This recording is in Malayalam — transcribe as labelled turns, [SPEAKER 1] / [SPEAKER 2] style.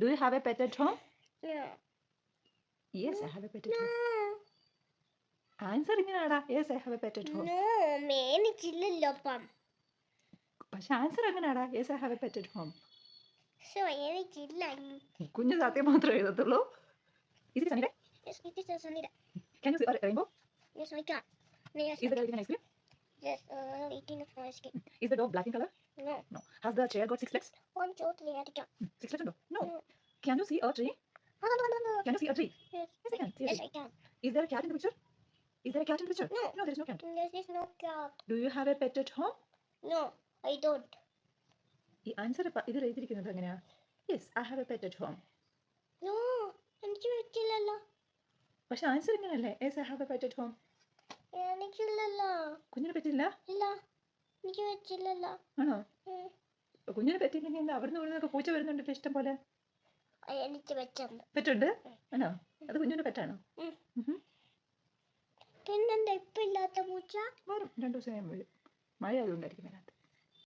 [SPEAKER 1] Do you have a pet at home?
[SPEAKER 2] No.
[SPEAKER 1] Yes I have a pet home. Answer answer ഇങ്ങനെയാടാ yes I have a pet at home
[SPEAKER 2] No, മേനിച്ചില്ലല്ലോ അപ്പം
[SPEAKER 1] പക്ഷെ ആൻസർ എങ്ങനെയാടാ yes I have a pet at home
[SPEAKER 2] so എനിക്കില്ല
[SPEAKER 1] കുഞ്ഞു സത്യം മാത്രമേ എഴുതത്തുള്ളൂ ഇത് സണ്ണിയുടെ
[SPEAKER 2] Yes, it is also need.
[SPEAKER 1] Can you see a rainbow?
[SPEAKER 2] Yes, I can. Yes,
[SPEAKER 1] Is the dog eating ice cream?
[SPEAKER 2] yes, the eating a ice cream. No,
[SPEAKER 1] No. Has the chair got six legs?
[SPEAKER 2] one, two, three, I.
[SPEAKER 1] Hmm, Six legs? No. No.
[SPEAKER 2] Mm.
[SPEAKER 1] Can you see a tree?
[SPEAKER 2] No, no, no, no.
[SPEAKER 1] Can you see a tree?
[SPEAKER 2] Yes,
[SPEAKER 1] Yes, I can. See a
[SPEAKER 2] yes,
[SPEAKER 1] tree.
[SPEAKER 2] I can.
[SPEAKER 1] Is there a cat in the picture? Is there a cat in the picture?
[SPEAKER 2] No.
[SPEAKER 1] No, there is no cat.
[SPEAKER 2] There is no cat.
[SPEAKER 1] Do you have a pet at home?
[SPEAKER 2] No, I don't.
[SPEAKER 1] ഈ ആൻസർ ഇതിൽ എഴുതിയിരിക്കുന്നത് എങ്ങനെയാ yes I have a pet at home
[SPEAKER 2] No, എനിക്ക് പറ്റില്ലല്ലോ
[SPEAKER 1] പക്ഷെ ആൻസർ ഇങ്ങനെയല്ലേ yes I have a pet at home
[SPEAKER 2] എനിക്കില്ലല്ലോ
[SPEAKER 1] കുഞ്ഞിനെ പറ്റില്ല
[SPEAKER 2] ഇല്ല എനിക്ക് വെച്ചില്ലല്ലോ
[SPEAKER 1] ആണോ. കുഞ്ഞിനെ പറ്റിയില്ലെങ്കിൽ എന്താ? അവിടുന്ന് ഇവിടുന്നൊക്കെ പൂച്ച വരുന്നുണ്ടല്ലോ ഇഷ്ടം പോലെ?
[SPEAKER 2] എനിക്ക് പറ്റുന്നു.
[SPEAKER 1] പെറ്റുണ്ട്? ആണോ? അത് കുഞ്ഞിന് പറ്റാണോ.
[SPEAKER 2] പിന്നെന്താ? ഇപ്പൊ ഇല്ലാത്ത പൂച്ച?
[SPEAKER 1] വരും. രണ്ടു ദിവസം കഴിയുമ്പോൾ വരും. മഴ അതുകൊണ്ടായിരിക്കും അതിനകത്ത്